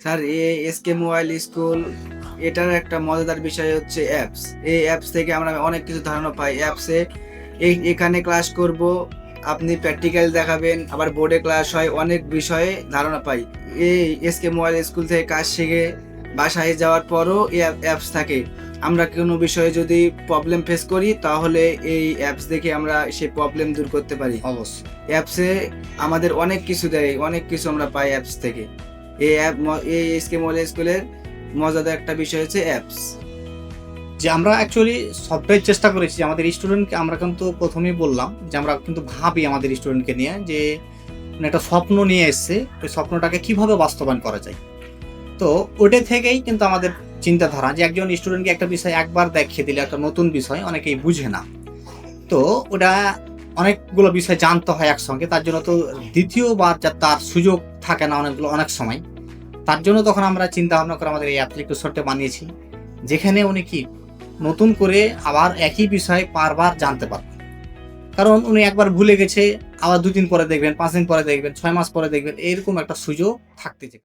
Sir এ এসকে mobile school এটার একটা মজাদার বিষয় হচ্ছে অ্যাপস এই অ্যাপস থেকে আমরা অনেক কিছু ধারণা পাই। অ্যাপসে এই এখানে ক্লাস করব আপনি প্র্যাকটিক্যাল দেখাবেন আবার বোর্ডে ক্লাস হয় অনেক বিষয়ে ধারণা পাই। এই এসকে মোবাইল স্কুল থেকে কাজ শিখে বাসায় যাওয়ার পরও এই অ্যাপস থাকে। আমরা কোনো বিষয়ে যদি প্রবলেম ফেস করি তাহলে এই অ্যাপস দেখে আমরা সেই প্রবলেম দূর করতে পারি। অবশ্যই। অ্যাপসে আমাদের অনেক কিছু দেয় অনেক কিছু আমরা পাই অ্যাপস থেকে। এই অ্যাপ এই এসকে মোবাইল স্কুলের মজাদার একটা বিষয় হচ্ছে অ্যাপস যে আমরা অ্যাকচুয়ালি সবটাই চেষ্টা করেছি, আমাদের স্টুডেন্টকে আমরা কিন্তু প্রথমেই বললাম যে আমরা কিন্তু ভাবি আমাদের স্টুডেন্টকে নিয়ে যে মানে একটা স্বপ্ন নিয়ে এসছে, ওই স্বপ্নটাকে কীভাবে বাস্তবায়ন করা যায়। তো ওটা থেকেই কিন্তু আমাদের চিন্তাধারা যে একজন স্টুডেন্টকে একটা বিষয় একবার দেখিয়ে দিলে একটা নতুন বিষয় অনেকেই বুঝে না। তো ওটা অনেকগুলো বিষয় জানতে হয় একসঙ্গে, তার জন্য তো দ্বিতীয়বার যা তার সুযোগ থাকে না অনেকগুলো, অনেক সময়। তার জন্য তখন আমরা চিন্তা ভাবনা করে আমাদের এই অ্যাপ্লিকেশনটা বানিয়েছি, যেখানে উনি কি, নতুন করে আবার একই বিষয় বারবার জানতে পারবেন। কারণ উনি একবার ভুলে গেছে, আবার দুদিন পরে দেখবেন, পাঁচ দিন পরে দেখবেন, ছয় মাস পরে দেখবেন, এরকম একটা সুযোগ থাকতে